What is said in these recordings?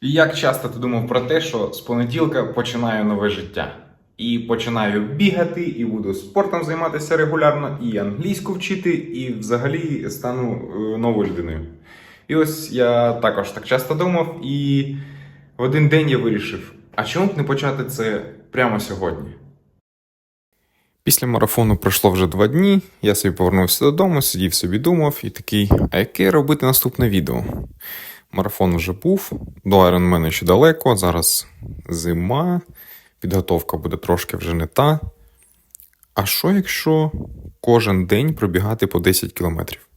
І як часто ти думав про те, що з понеділка починаю нове життя? І починаю бігати, і буду спортом займатися регулярно, і англійську вчити, і взагалі стану е, новою людиною. І ось я також так часто думав, і в один день я вирішив: а чому б не почати це прямо сьогодні? Після марафону пройшло вже два дні. Я собі повернувся додому, сидів собі думав і такий, а яке робити наступне відео? Марафон вже був, до Ironman ще далеко, зараз зима, підготовка буде трошки вже не та. А що якщо кожен день пробігати по 10 кілометрів?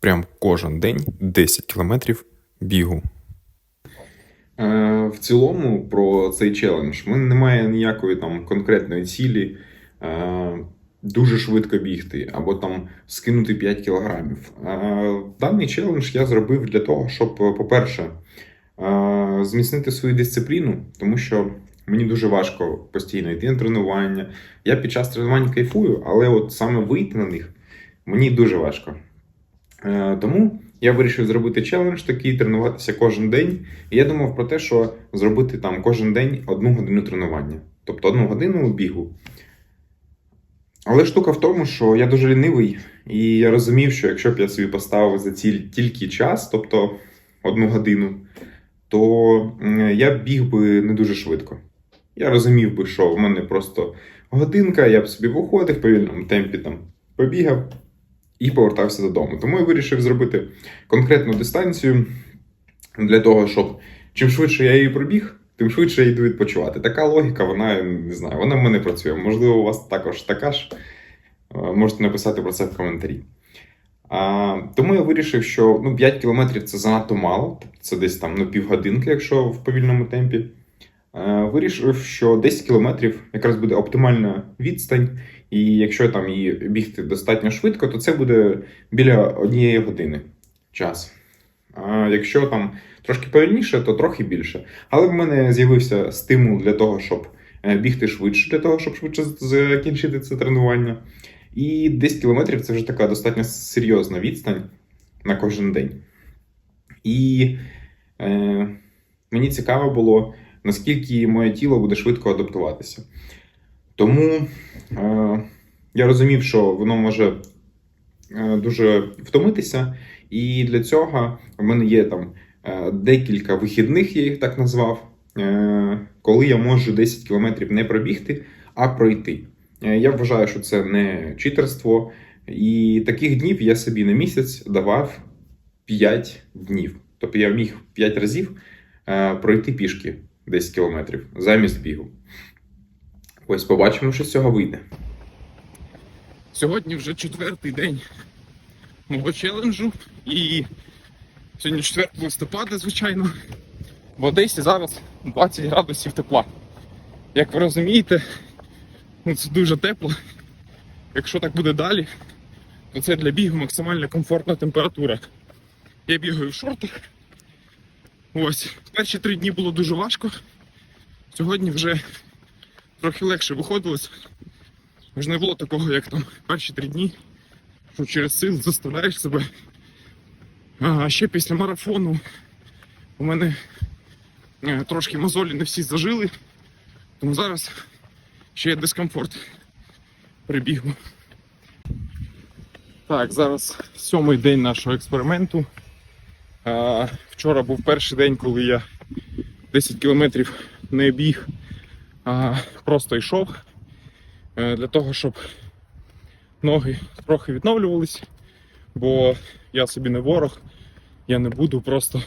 Прям кожен день 10 кілометрів бігу. Е, в цілому про цей челендж. У мене немає ніякої там конкретної цілі е, дуже швидко бігти або там скинути 5 кілограмів. Даний челендж я зробив для того, щоб, по-перше, зміцнити свою дисципліну, тому що мені дуже важко постійно йти на тренування. Я під час тренувань кайфую, але от саме вийти на них мені дуже важко. Е, Тому я вирішив зробити челендж такий, тренуватися кожен день. І я думав про те, що зробити там кожен день одну годину тренування, тобто одну годину бігу. Але штука в тому, що я дуже лінивий, і я розумів, що якщо б я собі поставив за ціль тільки час, тобто одну годину, то я біг би не дуже швидко. Я розумів би, що в мене просто годинка, я б собі виходив в повільному темпі там побігав і повертався додому. Тому я вирішив зробити конкретну дистанцію для того, щоб чим швидше я її пробіг, тим швидше я йду відпочивати. Така логіка, вона не знаю, вона в мене працює. Можливо, у вас також така ж. Е, Можете написати про це в коментарі. А, тому я вирішив, що ну, 5 кілометрів це занадто мало, це десь там ну, півгодинки, якщо в повільному темпі. Е, Вирішив, що 10 кілометрів якраз буде оптимальна відстань, і якщо там її бігти достатньо швидко, то це буде біля однієї години час. Якщо там трошки повільніше, то трохи більше. Але в мене з'явився стимул для того, щоб е, бігти швидше, для того, щоб швидше закінчити це тренування. І 10 кілометрів це вже така достатньо серйозна відстань на кожен день. І е, мені цікаво було, наскільки моє тіло буде швидко адаптуватися. Тому е, я розумів, що воно може е, дуже втомитися, і для цього в мене є там е, декілька вихідних, я їх так назвав, е, коли я можу 10 кілометрів не пробігти, а пройти. Е, Я вважаю, що це не читерство. І таких днів я собі на місяць давав 5 днів. Тобто я міг 5 разів пройти пішки 10 кілометрів замість бігу. Ось побачимо, що з цього вийде. Сьогодні вже четвертий день мого челенджу. І сьогодні 4 листопада, звичайно. В Одесі зараз 20 градусів тепла. Як ви розумієте, ну це дуже тепло. Якщо так буде далі, то це для бігу максимально комфортна температура. Я бігаю в шортах. Ось. Перші три дні було дуже важко. Сьогодні вже трохи легше виходилось. Вже не було такого, як там перші три дні, що через сил заставляєш себе. А ще після марафону у мене е, трошки мозолі не всі зажили, тому зараз ще є дискомфорт при бігу. Так, зараз сьомий день нашого експерименту. А, вчора був перший день, коли я 10 кілометрів не біг, а просто йшов е, для того, щоб ноги трохи відновлювались, бо я собі не ворог, я не буду просто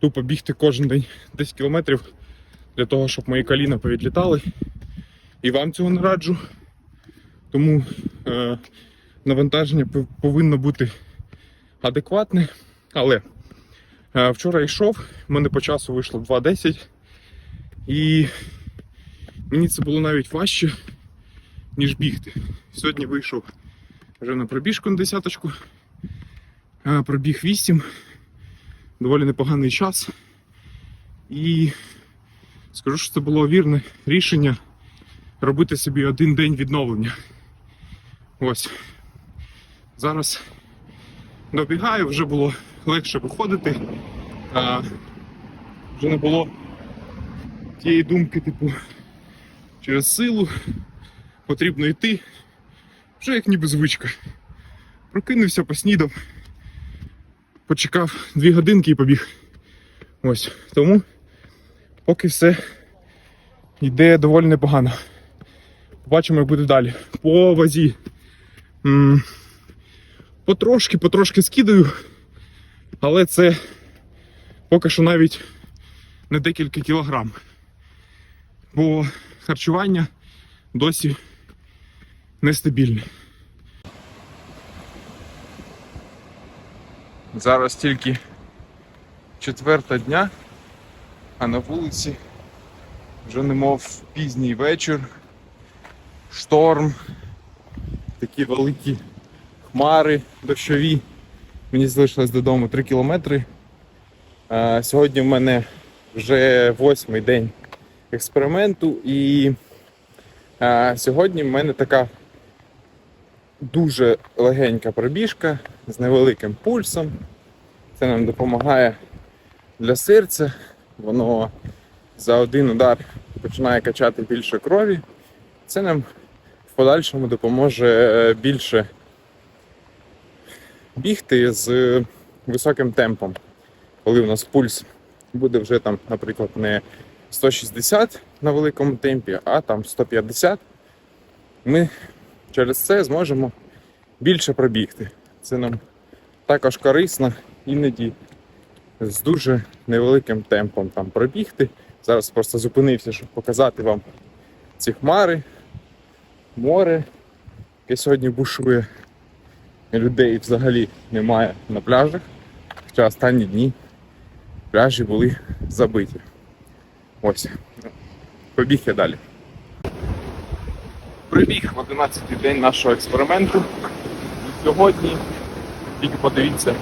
тупо бігти кожен день 10 кілометрів для того, щоб мої коліна повідлітали. І вам цього не раджу. Тому е, навантаження повинно бути адекватне. Але е, вчора йшов, в мене по часу вийшло 2.10. І мені це було навіть важче, ніж бігти. Сьогодні вийшов вже на пробіжку на десяточку. Пробіг 8. Доволі непоганий час. І скажу, що це було вірне рішення робити собі один день відновлення. Ось. Зараз добігаю, вже було легше виходити. А, Вже не було тієї думки, типу, через силу потрібно йти. Вже як ніби звичка. Прокинувся, поснідав, почекав дві годинки і побіг. Ось. Тому поки все йде доволі непогано. Побачимо, як буде далі. По вазі. Потрошки, потрошки скидаю, але це поки що навіть не декілька кілограм. Бо харчування досі нестабільне. Зараз тільки четверта дня, а на вулиці вже немов пізній вечір, шторм, такі великі хмари дощові. Мені залишилось додому 3 кілометри. Сьогодні в мене вже восьмий день експерименту, і сьогодні в мене така дуже легенька пробіжка з невеликим пульсом. Це нам допомагає для серця. Воно за один удар починає качати більше крові. Це нам в подальшому допоможе більше бігти з високим темпом. Коли у нас пульс буде вже там, наприклад, не 160 на великому темпі, а там 150, ми через це зможемо більше пробігти. Це нам також корисно іноді з дуже невеликим темпом там пробігти. Зараз просто зупинився, щоб показати вам ці хмари, море, яке сьогодні бушує. Людей взагалі немає на пляжах. Хоча останні дні пляжі були забиті. Ось. Побіг я далі. Прибіг в 11-й день нашого експерименту. І сьогодні, тільки подивіться,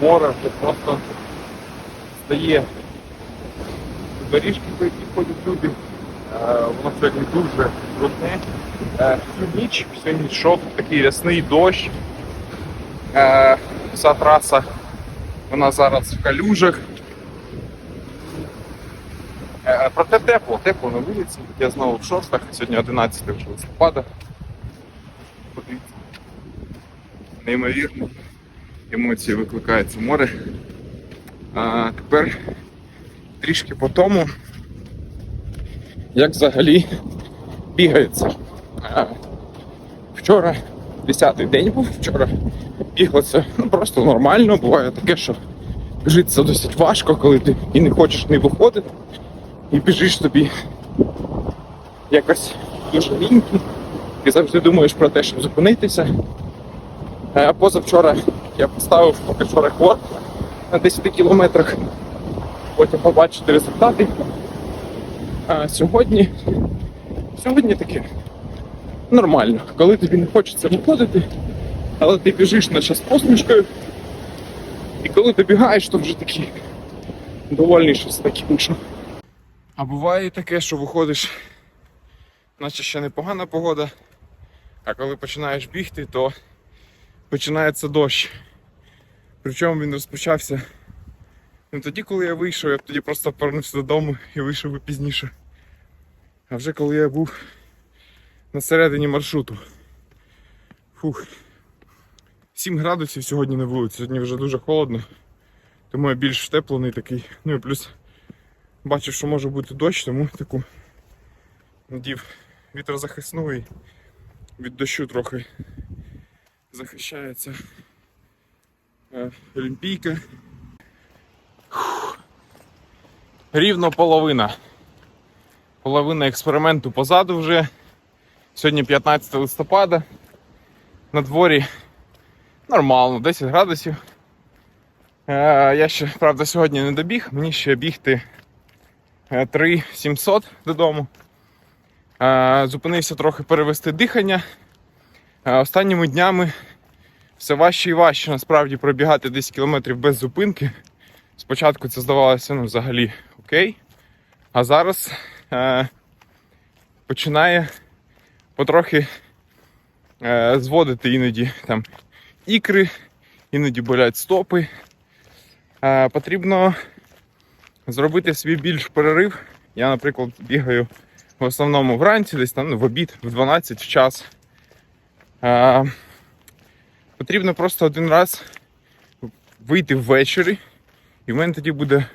море вже просто стає доріжки, по яких ходять люди. Е, Воно сьогодні дуже брудне. Е, Всю ніч, всю ніч йшов такий рясний дощ. Е, Вся траса вона зараз в калюжах. Е, Проте тепло, тепло на вулиці. Я знову в шортах, сьогодні 11 вже листопада. Подивіться. Неймовірно. Емоції викликає це море. А тепер трішки по тому, як взагалі бігається. Вчора 10-й день був, вчора біглося ну, просто нормально. Буває таке, що біжиться досить важко, коли ти і не хочеш не виходити, і біжиш тобі якось дуже ліньки, і завжди думаєш про те, щоб зупинитися. А позавчора я поставив поки що рекорд на 10 кілометрах, потім побачити результати. А сьогодні, сьогодні таке нормально, коли тобі не хочеться виходити, але ти біжиш наче з посмішкою. І коли ти бігаєш, то вже такий довольний, що це таке вийшло. А буває таке, що виходиш, наче ще непогана погода, а коли починаєш бігти, то починається дощ. Причому він розпочався не тоді, коли я вийшов, я б тоді просто повернувся додому і вийшов би пізніше. А вже коли я був на середині маршруту. Фух. 7 градусів сьогодні на вулиці, сьогодні вже дуже холодно, тому я більш втеплений такий. Ну і плюс бачив, що може бути дощ, тому таку надів вітрозахисну і від дощу трохи захищається е, олімпійка. Рівно половина. Половина експерименту позаду вже. Сьогодні 15 листопада. На дворі нормально, 10 градусів. Е, я ще, правда, сьогодні не добіг, мені ще бігти 3700 додому. Е, Зупинився трохи перевести дихання. Е, Останніми днями все важче і важче насправді пробігати 10 кілометрів без зупинки. Спочатку це здавалося ну, взагалі окей. А зараз е, починає потрохи е, зводити іноді там ікри, іноді болять стопи. Е, потрібно зробити собі більш перерив. Я, наприклад, бігаю в основному вранці, десь там ну, в обід, в 12 в час. А, потрібно просто один раз вийти ввечері, і в мене тоді буде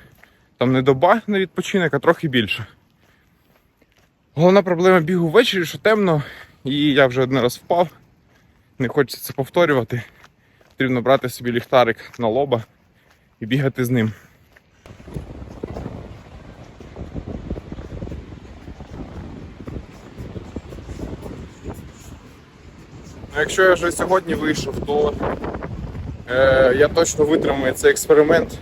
там не доба на відпочинок, а трохи більше. Головна проблема бігу ввечері, що темно, і я вже один раз впав. Не хочеться це повторювати. Потрібно брати собі ліхтарик на лоба і бігати з ним. Якщо я вже сьогодні вийшов, то е, я точно витримаю цей експеримент.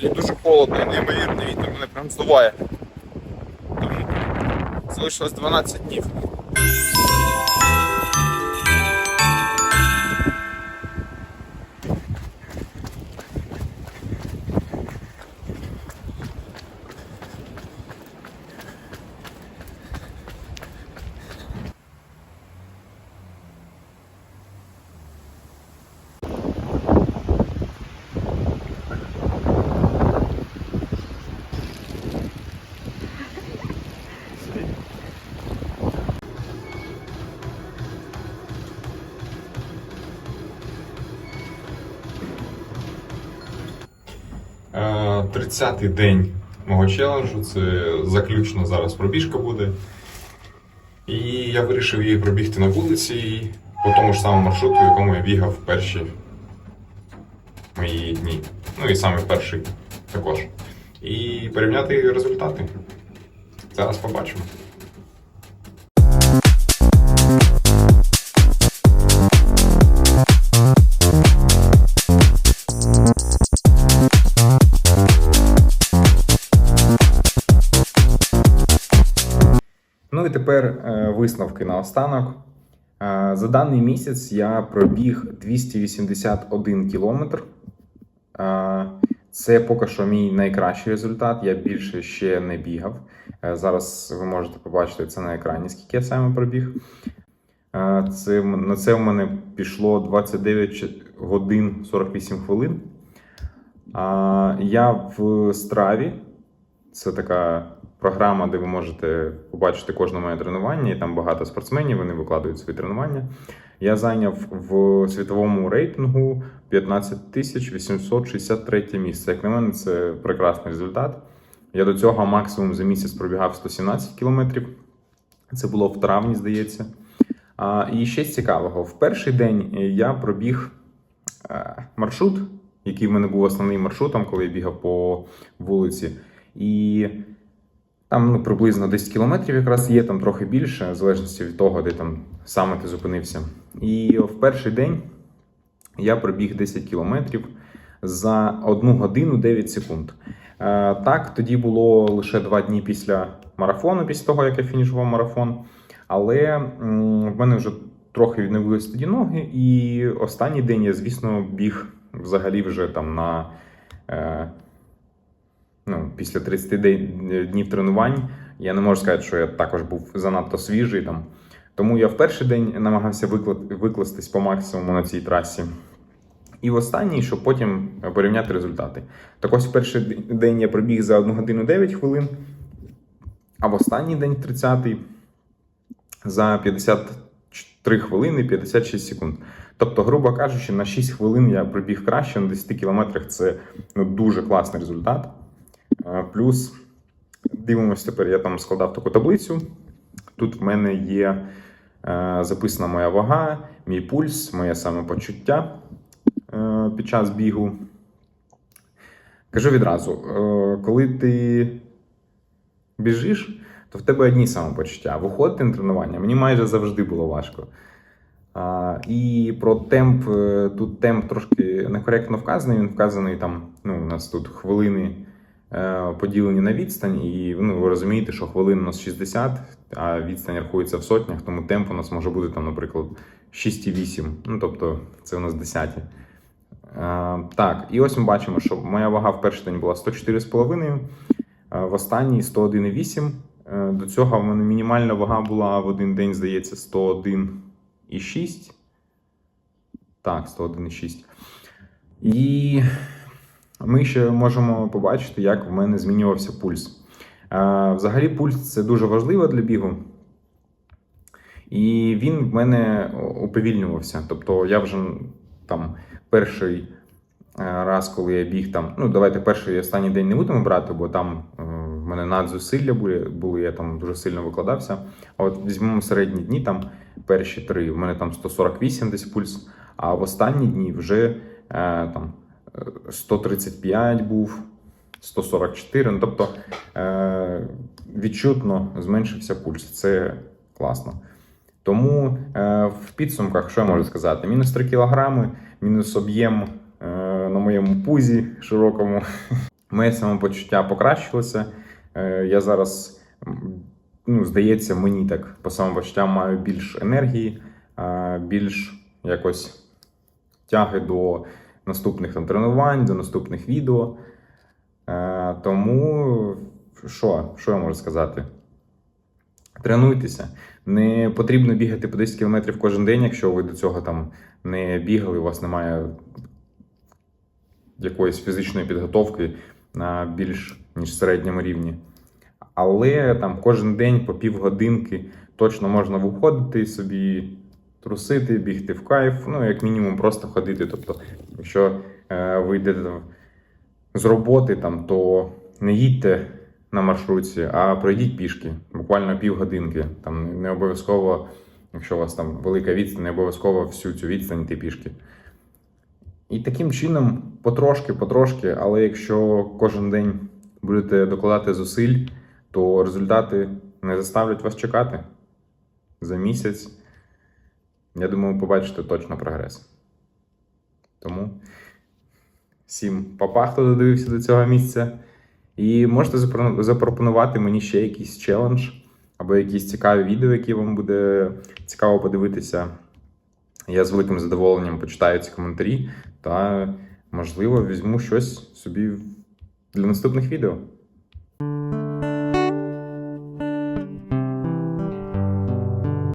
Сьогодні дуже холодно неймовірний вітер мене прям здуває. Тому залишилось 12 днів. 30-й день мого челенджу. Це заключно зараз пробіжка буде. І я вирішив її пробігти на вулиці по тому ж самому маршруту, в якому я бігав перші мої дні. Ну і саме перший також. І порівняти результати. Зараз побачимо. Тепер е, висновки на останок. Е, За даний місяць я пробіг 281 кілометр. Е, Це поки що мій найкращий результат. Я більше ще не бігав. Зараз ви можете побачити це на екрані, скільки я саме пробіг. Це, на це в мене пішло 29 годин 48 хвилин. Я в страві. Це така програма, де ви можете побачити кожне моє тренування, і там багато спортсменів, вони викладають свої тренування. Я зайняв в світовому рейтингу 15 тисяч 863 місце. Як на мене, це прекрасний результат. Я до цього максимум за місяць пробігав 117 кілометрів. Це було в травні, здається. А, і ще з цікавого: в перший день я пробіг е, маршрут, який в мене був основним маршрутом, коли я бігав по вулиці. І там ну, приблизно 10 кілометрів якраз є, там трохи більше, в залежності від того, де там саме ти зупинився. І в перший день я пробіг 10 кілометрів за 1 годину 9 секунд. Е, так, тоді було лише 2 дні після марафону, після того, як я фінішував марафон. Але в мене вже трохи відновились тоді ноги, і останній день я, звісно, біг взагалі вже там на. Е, ну, після 30 днів тренувань я не можу сказати, що я також був занадто свіжий там. Тому я в перший день намагався викластись по максимуму на цій трасі. І в останній, щоб потім порівняти результати. Так ось в перший день я пробіг за 1 годину 9 хвилин, а в останній день, 30-й, за 53 хвилини 56 секунд. Тобто, грубо кажучи, на 6 хвилин я пробіг краще, на 10 кілометрах це ну, дуже класний результат. Плюс дивимося тепер, я там складав таку таблицю. Тут в мене є е, записана моя вага, мій пульс, моє самопочуття е, під час бігу. Кажу відразу, е, коли ти біжиш, то в тебе одні самопочуття. Виходити на тренування мені майже завжди було важко. А, і про темп, тут темп трошки некоректно вказаний. Він вказаний там, ну, у нас тут хвилини поділені на відстань, і ну, ви розумієте, що хвилин у нас 60, а відстань рахується в сотнях, тому темп у нас може бути, там, наприклад, 6,8. Ну, тобто це у нас десяті. Е, так, і ось ми бачимо, що моя вага в перший день була 104,5, е, в останній 101,8. Е, До цього в мене мінімальна вага була в один день, здається, 101,6. Так, 101,6. І ми ще можемо побачити, як в мене змінювався пульс. Взагалі, пульс це дуже важливо для бігу. І він в мене уповільнювався. Тобто я вже там перший е, раз, коли я біг там, ну давайте перший і останній день не будемо брати, бо там е, в мене надзусилля були, були, я там дуже сильно викладався. А от візьмемо середні дні, там перші три, в мене там 148 десь пульс, а в останні дні вже е, там 135 був, 144. Ну, тобто е, відчутно зменшився пульс. Це класно. Тому е, в підсумках, що я можу сказати? Мінус 3 кілограми, мінус об'єм е, на моєму пузі широкому. Моє самопочуття покращилося. Я зараз, ну, здається, мені так по самопочуттям маю більш енергії, більш якось тяги до наступних там, тренувань, до наступних відео. Е, тому що, що я можу сказати? Тренуйтеся. Не потрібно бігати по 10 км кожен день, якщо ви до цього там не бігали, у вас немає якоїсь фізичної підготовки на більш ніж середньому рівні. Але там кожен день по півгодинки точно можна виходити собі, трусити, бігти в кайф, ну, як мінімум, просто ходити. Тобто, якщо е, ви йдете з роботи, там, то не їдьте на маршрутці, а пройдіть пішки, буквально півгодинки. Там не обов'язково, якщо у вас там велика відстань, не обов'язково всю цю відстань йти пішки. І таким чином, потрошки, потрошки, але якщо кожен день будете докладати зусиль, то результати не заставлять вас чекати. За місяць, я думаю, побачите точно прогрес. Тому всім папа, хто додивився до цього місця. І можете запропонувати мені ще якийсь челендж або якісь цікаві відео, які вам буде цікаво подивитися. Я з великим задоволенням почитаю ці коментарі та, можливо, візьму щось собі для наступних відео.